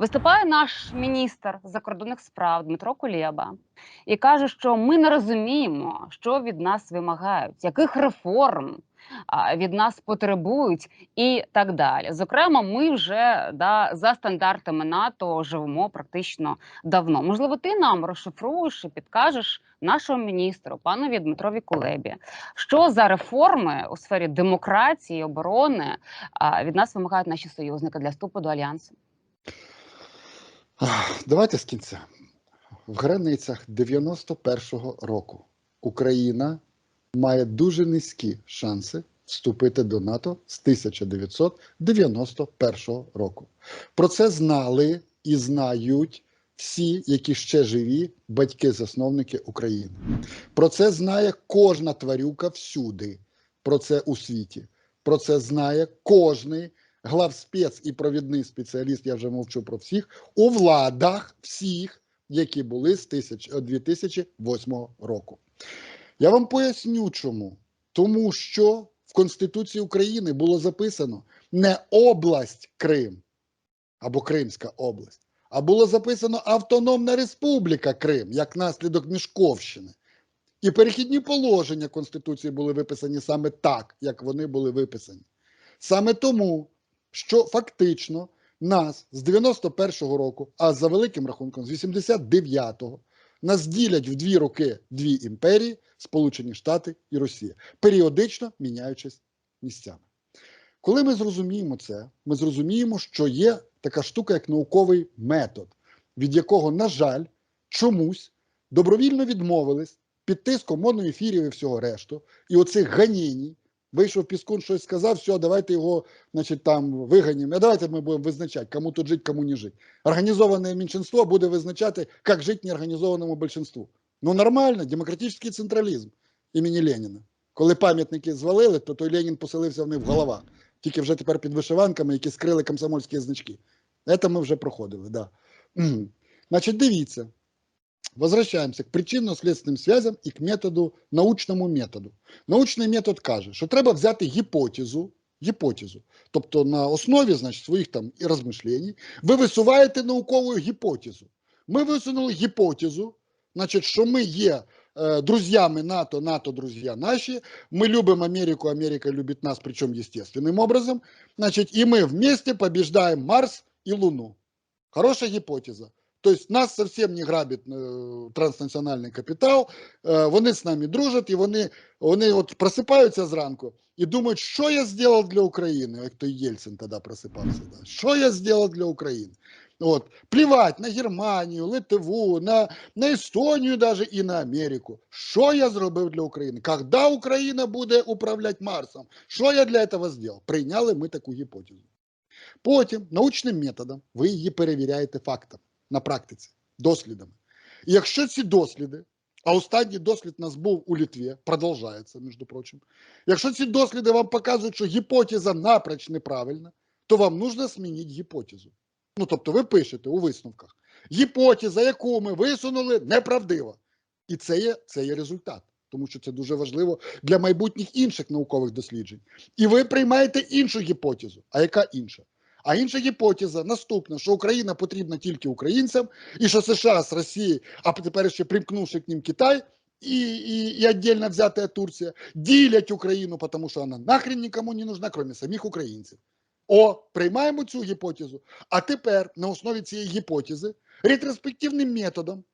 Виступає наш міністр закордонних справ Дмитро Кулєба і каже, що ми не розуміємо, що від нас вимагають, яких реформ від нас потребують, і так далі. Зокрема, ми вже да, за стандартами НАТО живемо практично давно. Можливо, ти нам розшифруєш і підкажеш нашому міністру, панові Дмитрові Кулебі, що за реформи у сфері демократії, оборони від нас вимагають наші союзники для вступу до альянсу. Давайте з кінця. В границях 91-го року Україна має дуже низькі шанси вступити до НАТО з 1991 року. Про це знали і знають всі, які ще живі батьки-засновники України. Про це знає кожна тварюка всюди. Про це у світі. Про це знає кожний главспец і провідний спеціаліст, я вже мовчу про всіх, у владах всіх, які були з 1000 2008 року. Я вам поясню чому. Тому що в Конституції України було записано не область Крим або Кримська область, а було записано Автономна Республіка Крим як наслідок Мішковщини. І перехідні положення Конституції були виписані саме так, як вони були виписані. Саме тому, що фактично нас з 91-го року, а за великим рахунком з 89-го, нас ділять в дві роки дві імперії Сполучені Штати і Росія, періодично міняючись місцями. Коли ми зрозуміємо це, ми зрозуміємо, що є така штука, як науковий метод, від якого, на жаль, чомусь добровільно відмовились під тиском моноефірів і всього решту, і оцих ганінь, вийшов Піскун, щось сказав, все, давайте його значить, там виганімо. А давайте ми будемо визначати, кому тут жити, кому не жити. Організоване меншинство буде визначати, як жити неорганізованому большинству. Ну нормально, демократичний централізм імені Леніна. Коли пам'ятники звалили, то той Ленін поселився в них в головах. Тільки вже тепер під вишиванками, які скрили комсомольські значки. Це ми вже проходили, да. Значить, дивіться. Возвращаемся к причинно-следственным связям і к методу, научному методу. Научний метод каже, що треба взяти гіпотезу, гіпотезу, тобто на основі значить, своїх там і розмишлень, ви висуваєте наукову гіпотезу. Ми висунули гіпотезу, значить, що ми є е, друзьями НАТО, НАТО друзі наші, ми любимо Америку, Америка любить нас, причому естественним образом, значить, і ми вместе побіждаємо Марс і Луну. Хороша гіпотеза. Тобто нас зовсім не грабить е, транснаціональний капітал, е, вони з нами дружать, і вони, вони от просипаються зранку і думають, що я зробив для України, як той Єльцин тоді просипався. Да? Що я зробив для України? От. Плівать на Германію, Литву, на, на Естонію даже і на Америку. Що я зробив для України? Когда Україна буде управляти Марсом? Що я для цього зробив? Прийняли ми таку гіпотезу. Потім научним методом ви її перевіряєте фактами на практиці, дослідами. І якщо ці досліди, а останній дослід у нас був у Літві, продовжується, між прочим, якщо ці досліди вам показують, що гіпотеза напроч неправильна, то вам нужно змінити гіпотезу. Ну, тобто ви пишете у висновках, гіпотеза, яку ми висунули, неправдива. І це є, це є результат, тому що це дуже важливо для майбутніх інших наукових досліджень. І ви приймаєте іншу гіпотезу. А яка інша? А інша гіпотеза наступна, що Україна потрібна тільки українцям, і що США з Росії, а тепер ще примкнувши к ним Китай і, і, і віддільно взята Турція, ділять Україну, тому що вона нахрен нікому не нужна, крім самих українців. О, приймаємо цю гіпотезу. А тепер на основі цієї гіпотези ретроспективним методом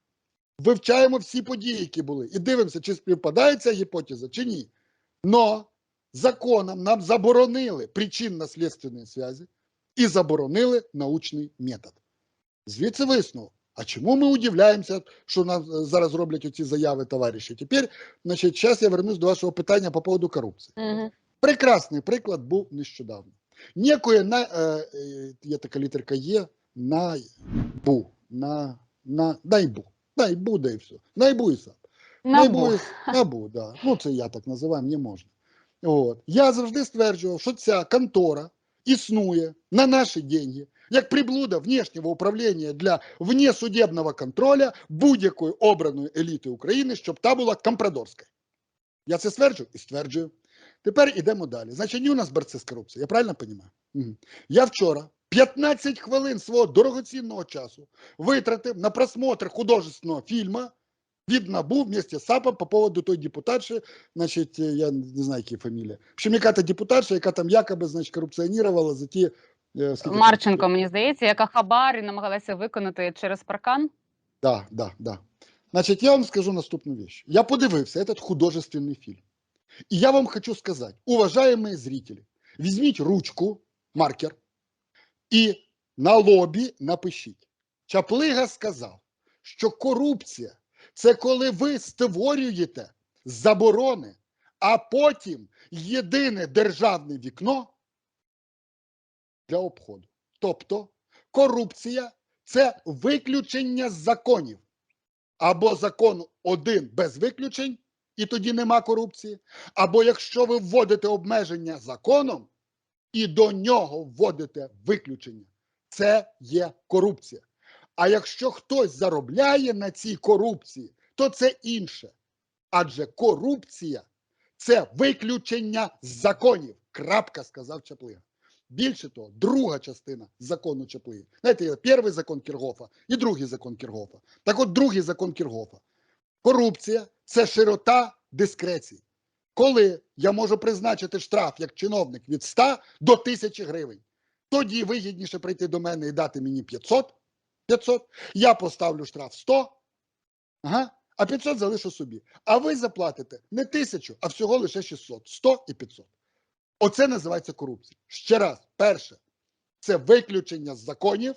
вивчаємо всі події, які були, і дивимося, чи співпадає ця гіпотеза, чи ні. Но законом нам заборонили причинно-слідственні зв'язки і заборонили научний метод. Звідси висновок. А чому ми удивляємося, що нам е, зараз роблять оці заяви товариші? Тепер, значить, зараз я вернусь до вашого питання по поводу корупції. Угу. Прекрасний приклад був нещодавно. Некоє на е, е, є така літерка Є найбу. На, на, найбу. Найбу, да і все. Найбу і сам. Набу. Набу, да. Ну, це я так називаю, мені можна. От. Я завжди стверджував, що ця контора існує на наші деньги, як приблуда внешнього управління для внесудебного контроля будь-якої обраної еліти України, щоб та була компрадорською. Я це стверджую і стверджую. Тепер ідемо далі. Значить, ні у нас борці з корупцією, я правильно розумію? Мгм. Я вчора 15 хвилин свого дорогоцінного часу витратив на просмотр художественного фільму від НАБУ вместе з САПом по поводу той депутатши, значить, е, я не знаю, які фамілія. В общем, яка та депутатша, яка там якоби, значить, корупціонувала за ті... е, скільки там? Марченко, мені здається, яка хабар і намагалася виконати через паркан. Да, да, да. Значить, я вам скажу наступну вещь. Я подивився этот художественный фильм. І я вам хочу сказати, уважаемые зрители, візьміть ручку, маркер, і на лобі напишіть. Чаплига сказав, що корупція це коли ви створюєте заборони, а потім єдине державне вікно для обходу. Тобто корупція це виключення з законів. Або закон один без виключень, і тоді нема корупції. Або якщо ви вводите обмеження законом і до нього вводите виключення, це є корупція. А якщо хтось заробляє на цій корупції, то це інше. Адже корупція це виключення з законів. Крапка, сказав Чаплига. Більше того, друга частина закону Чаплиги. Знаєте, є перший закон Кіргофа і другий закон Кіргофа. Так от другий закон Кіргофа. Корупція це широта дискреції. Коли я можу призначити штраф як чиновник від 100 до 1000 гривень, тоді вигідніше прийти до мене і дати мені 500, 500, я поставлю штраф 100, ага, а 500 залишу собі. А ви заплатите не 1000, а всього лише 600, 100 і 500. Оце називається корупція. Ще раз, перше, це виключення з законів,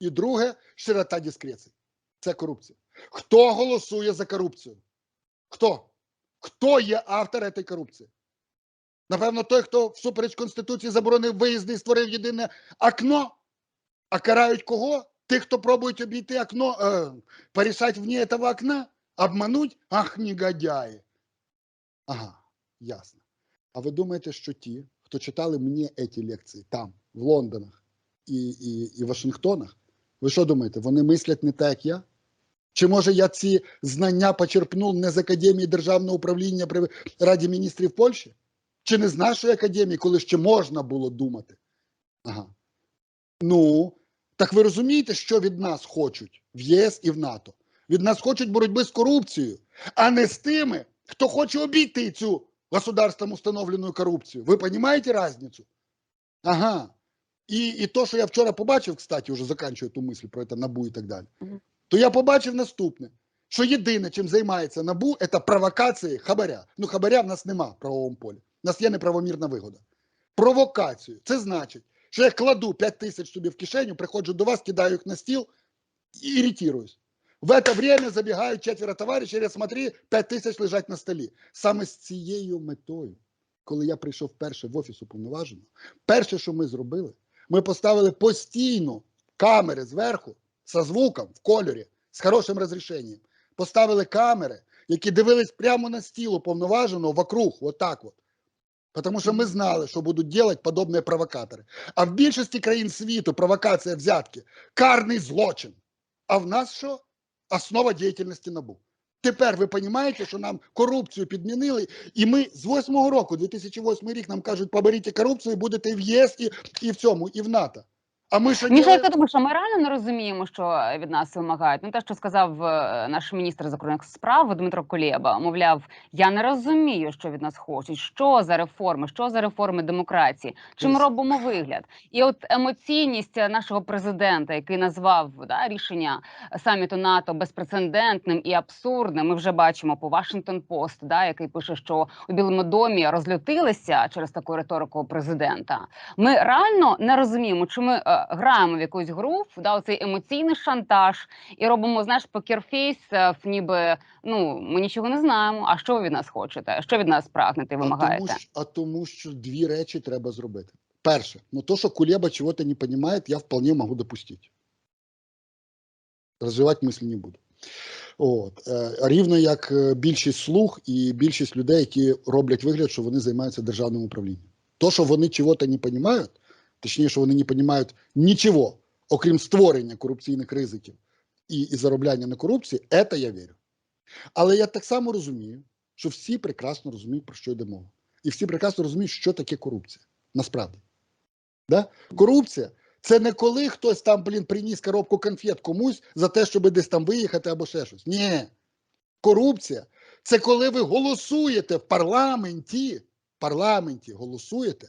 і друге широта дискреції. Це корупція. Хто голосує за корупцію? Хто? Хто є автор цієї корупції? Напевно, той, хто всупереч Конституції заборонив виїзди і створив єдине окно, а карають кого? Тих, хто пробують обійти окно, е, порішати вне цього окна, обмануть? Ах, негодяї. Ага, ясно. А ви думаєте, що ті, хто читали мені ці лекції там, в Лондонах і, і, і Вашингтонах, ви що думаєте, вони мислять не так, як я? Чи може я ці знання почерпнув не з Академії державного управління при Раді міністрів Польщі? Чи не з нашої академії, коли ще можна було думати? Ага. Ну, так ви розумієте, що від нас хочуть в ЄС і в НАТО? Від нас хочуть боротьби з корупцією, а не з тими, хто хоче обійти цю государством установленную коррупцию. Вы понимаете разницу? Ага. І, і то, що я вчора побачив, кстати, вже заканчую ту мисль про це НАБУ і так далі, то я побачив наступне, що єдине, чим займається НАБУ, це провокації хабаря. Ну, хабаря в нас нема в правовому полі. У нас є неправомірна вигода. Провокацію. Це значить, що я кладу 5 тисяч собі в кишеню, приходжу до вас, кидаю їх на стіл і іритируюсь. В это время забігають четверо товаришів, я смотри, 5 тисяч лежать на столі. Саме з цією метою, коли я прийшов вперше в офіс уповноваженого, перше, що ми зробили, ми поставили постійно камери зверху, со звуком, в кольорі, з хорошим розрішенням. Поставили камери, які дивились прямо на стіл уповноваженого вокруг, вот так от. Тому що ми знали, що будуть робити подобні провокатори. А в більшості країн світу провокація взятки карний злочин. А в нас що? Основа діяльності НАБУ. Тепер ви розумієте, що нам корупцію підмінили, і ми з 8-го року, 2008 рік, нам кажуть, поберіть корупцію, будете в ЄС, і, і в цьому, і в НАТО. А ми що Міша, як ти думаєш, що ми реально не розуміємо, що від нас вимагають? Ну те, що сказав е, наш міністр закордонних справ Дмитро Кулєба, мовляв, я не розумію, що від нас хочуть. Що за реформи, що за реформи демократії? Чи ми робимо вигляд? І от емоційність нашого президента, який назвав да, рішення саміту НАТО безпрецедентним і абсурдним. Ми вже бачимо по Вашингтон Пост, да, який пише, що у Білому домі розлютилися через таку риторику президента. Ми реально не розуміємо, чи ми е, граємо в якусь гру, да, оцей емоційний шантаж, і робимо, знаєш, покерфейс, е, ніби ну ми нічого не знаємо. А що ви від нас хочете? Що від нас прагнете, і А тому, що, а тому, що дві речі треба зробити. Перше, ну то, що Кулеба чого-то не розуміє, я вполне можу допустити. Розвивати мислі не буду. От. Е, рівно як е, більшість слуг і більшість людей, які роблять вигляд, що вони займаються державним управлінням. То, що вони чого-то не розуміють, точніше, вони не розуміють нічого, окрім створення корупційних ризиків і, і заробляння на корупції, це я вірю. Але я так само розумію, що всі прекрасно розуміють, про що йде мова. і всі прекрасно розуміють, що таке корупція. Насправді. Да? Корупція це не коли хтось там, блін, приніс коробку конфет комусь за те, щоб десь там виїхати або ще щось. Ні. Корупція це коли ви голосуєте в парламенті, в парламенті голосуєте,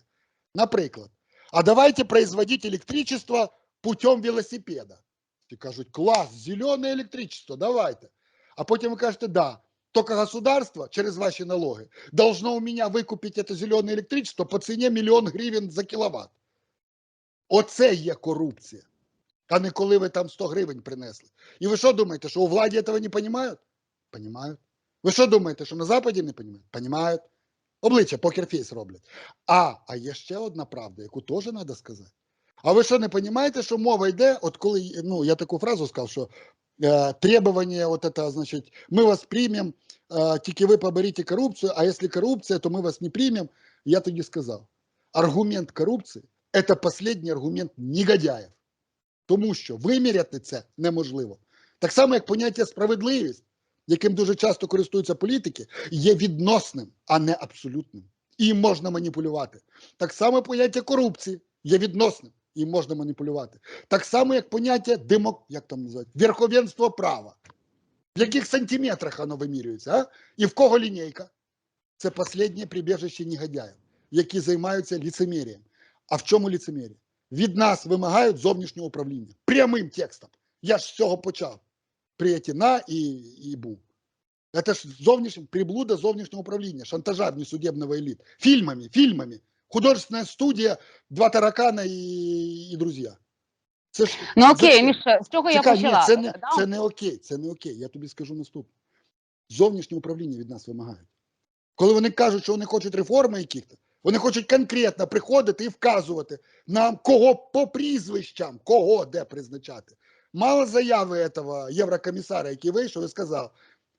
наприклад, а давайте производить электричество путем велосипеда. І кажуть, клас, зелене електричество, давайте. А потім ви кажете, да, только государство через ваші налоги должно у меня викупити це зелене электричество по ціні мільйон гривень за кіловат. Оце є корупція. А не коли ви там 100 гривень принесли. І ви що думаєте, що у владі цього не розуміють? Понимають. Ви що думаєте, що на Западі не розуміють? Понимають. Обличчя покерфейс роблять. А, а є ще одна правда, яку теж треба сказати. А ви що не розумієте, що мова йде, от коли, ну, я таку фразу сказав, що е, требування, от это, значить, ми вас приймемо, е, тільки ви поберіть корупцію, а якщо корупція, то ми вас не приймемо. Я тоді сказав, аргумент корупції – це останній аргумент негодяїв. Тому що виміряти це неможливо. Так само, як поняття справедливість, яким дуже часто користуються політики, є відносним, а не абсолютним. І можна маніпулювати. Так само поняття корупції є відносним, і можна маніпулювати. Так само, як поняття демок... як там називають? верховенство права. В яких сантиметрах воно вимірюється, а? І в кого лінійка? Це останнє прибіжище негодяїв, які займаються ліцемірієм. А в чому ліцемірія? Від нас вимагають зовнішнього управління. Прямим текстом. Я ж з цього почав. Приятіна і, і був. Это ж зовнішнє, приблуда зовнішнього управління, шантажа внесудебного элит. Фильмами, фильмами. Художественная студія, два таракана і, і друзі. Це ж Ну окей? Міша, з чого я почала? Ні, це, не, Да? це не окей, це не окей. Я тобі скажу наступне. Зовнішнє управління від нас вимагають. Коли вони кажуть, що вони хочуть реформи яких-то, вони хочуть конкретно приходити і вказувати нам, кого по прізвищам, кого де призначати. Мало заяви этого єврокомісара, який вийшов і сказав: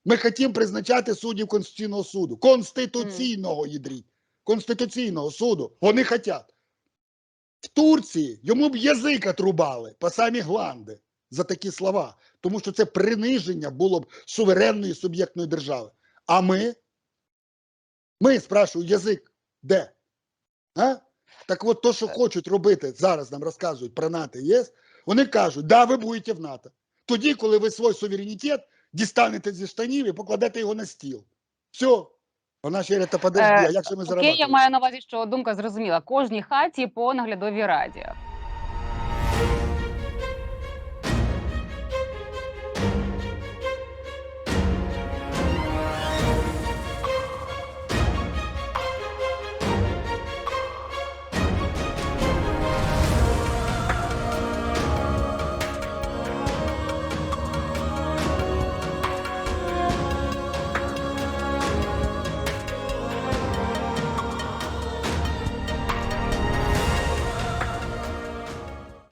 ми хочемо призначати суддів Конституційного суду. Конституційного ядріть. Конституційного суду. Вони хочуть. В Турції йому б язик отрубали по самі гланди за такі слова, тому що це приниження було б суверенної суб'єктної держави. А ми, ми спрашиваю, язик де? А? Так от то, що хочуть робити, зараз нам розказують про НАТО ЄС, вони кажуть, да, ви будете в НАТО. Тоді, коли ви свій суверенітет дістанете зі штанів і покладете його на стіл. Все. Вона ще говорить, та подожди, а Е, як же ми Окей, я маю на увазі, що думка зрозуміла. Кожній хаті по наглядовій раді.